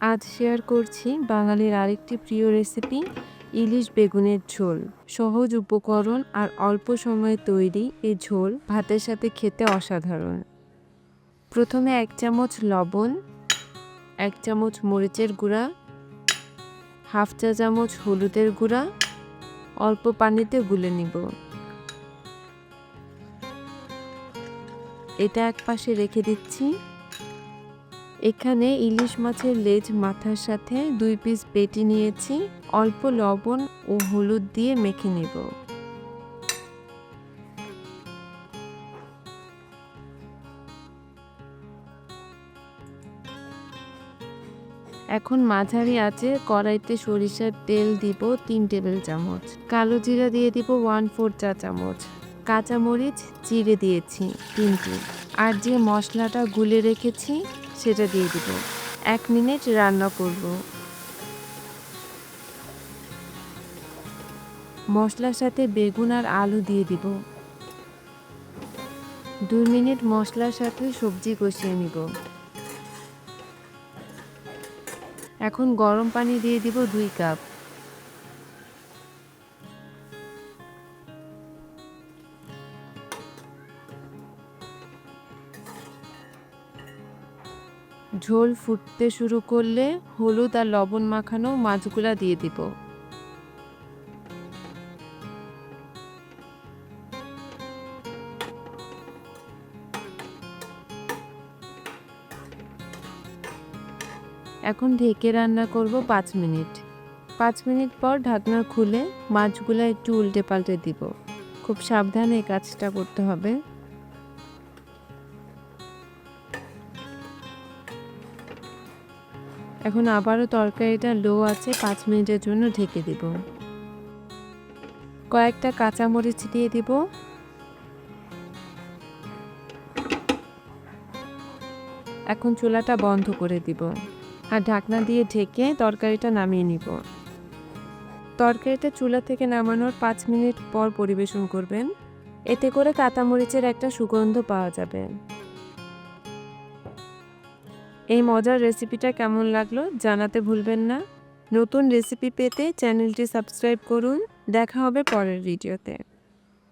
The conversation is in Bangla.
আজ শেয়ার করছি বাঙালির আরেকটি প্রিয় রেসিপি ইলিশ বেগুনের ঝোল। সহজ উপকরণ আর অল্প সময়ে তৈরি এই ঝোল ভাতের সাথে খেতে অসাধারণ। প্রথমে এক চামচ লবণ, এক চামচ মরিচের গুঁড়া, হাফ চা চামচ হলুদের গুঁড়া, অল্প পানিতে গুলে নিব। এটা এক পাশে রেখে দিচ্ছি। এখানে ইলিশ মাছের লেজ মাথার সাথে দুই পিস পেটি নিয়েছি। অল্প লবণ ও হলুদ দিয়ে মেখে নেব। এখন মাঝারি আছে, কড়াইতে সরিষার তেল দিব তিন টেবিল চামচ। কালো জিরা দিয়ে দিব ওয়ান ফোর চা চামচ। কাঁচামরিচ, চিড়ে দিয়েছি তিনটি। আর যে মশলাটা গুলে রেখেছি সেটা দিয়ে দিব। এক মিনিট রান্না করব। মশলার সাথে বেগুন আর আলু দিয়ে দিব। দুই মিনিট মশলার সাথে সবজি কষিয়ে নিব। এখন গরম পানি দিয়ে দিব দুই কাপ। ঝোল ফুটতে শুরু করলে হলুদ আর লবণ মাখানো মাছগুলা দিয়ে দিব। এখন ঢেকে রান্না করব পাঁচ মিনিট। পাঁচ মিনিট পর ঢাকনা খুলে মাছগুলা একটু উল্টে পাল্টে দিব। খুব সাবধানে কাজটা করতে হবে। এখন আবারও তরকারিটা লো আছে, পাঁচ মিনিটের জন্য ঢেকে দিব। কয়েকটা কাঁচামরিচ দিয়ে দিব। এখন চুলাটা বন্ধ করে দিব। আর ঢাকনা দিয়ে ঢেকে তরকারিটা নামিয়ে নিব। তরকারিটা চুলা থেকে নামানোর পাঁচ মিনিট পর পরিবেশন করবেন। এতে করে কাঁচামরিচের একটা সুগন্ধ পাওয়া যাবে। এই মজার রেসিপিটা কেমন লাগল জানাতে ভুলবেন না। নতুন রেসিপি পেতে চ্যানেলটি সাবস্ক্রাইব করুন। দেখা হবে পরের ভিডিওতে